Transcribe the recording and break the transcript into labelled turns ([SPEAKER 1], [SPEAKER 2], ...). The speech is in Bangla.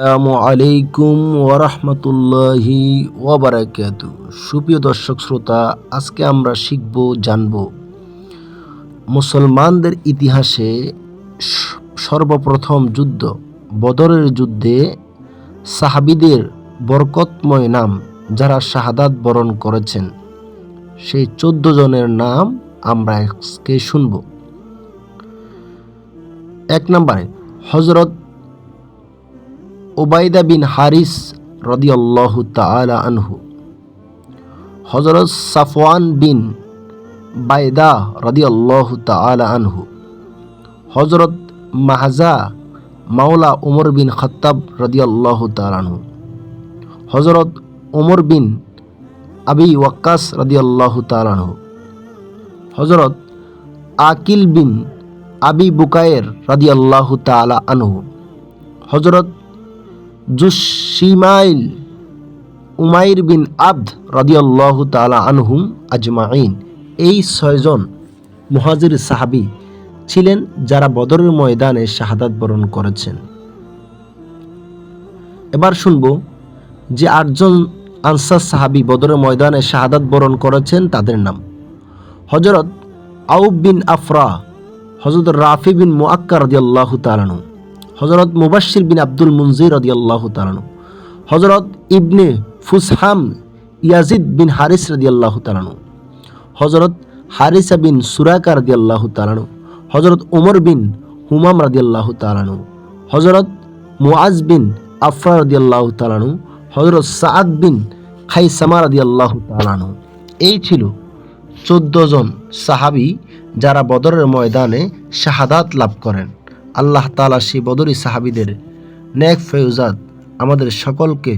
[SPEAKER 1] আসসালামু আলাইকুম ওরহমতুল্লাহি ওবরাকাতু সুপ্রিয় দর্শক শ্রোতা, আজকে আমরা শিখব, জানব মুসলমানদের ইতিহাসে সর্বপ্রথম যুদ্ধ, বদরের যুদ্ধে সাহাবিদের বরকতময় নাম যারা শাহাদাত বরণ করেছেন, সেই চোদ্দ জনের নাম আমরা আজকে শুনব। এক নম্বরে হজরত ওবায়দা বিন হারিস রদিয়াল্লাহু তাআলা আনহু। হজরত সাফওয়ান বিন বাইদা রদিয়াল্লাহু তাআলা আনহু। হজরত মাহাজা মাওলা উমর বিন খত্তাব রদিয়াল্লাহু তাআলা আনহু। হজরত উমর বিন আবি ওয়াক্কাস রদিয়াল্লাহু তাআলা আনহু। হজরত আকিল বিন আবি বুকায়ের রদিয়াল্লাহু তাআলা আনহু। হজরত জুসিমাইল উমাইর বিন আবদ রদিয়াল্লাহ তালা আনহুম আজমাইন এই ছয়জন মুহাজির সাহাবি ছিলেন যারা বদরের ময়দানে শাহাদাত বরণ করেছেন। এবার শুনব যে আটজন আনসার সাহাবি বদরের ময়দানে শাহাদাত বরণ করেছেন তাদের নাম। হজরত আউব বিন আফরা হজরত রাফি বিন মুআক্কা রদিয়াল্লাহু তালানু হজরত মুবাশির বিন আব্দুল মুনজির রদিয়াল্লাহু তালানু হজরত ইবনে ফুসহাম ইয়াজিদ বিন হারিস রদিয়াল্লাহু তালানু হজরত হারিসা বিন সুরাকা রদিয়াল্লাহু তালানু হজরত উমর বিন হুমাম রদিয়াল্লাহু তালানু হজরত মুআজ বিন আফরা রদিয়াল্লাহু তালানু হজরত সাদ বিন খাইসামা রদিয়াল্লাহু তালানু এই ছিল চোদ্দ জন সাহাবি যারা বদরের ময়দানে শাহাদাত লাভ করেন। আল্লাহ তালা সেই বদরি সাহাবিদের নেক ফেউজাদ আমাদের সকলকে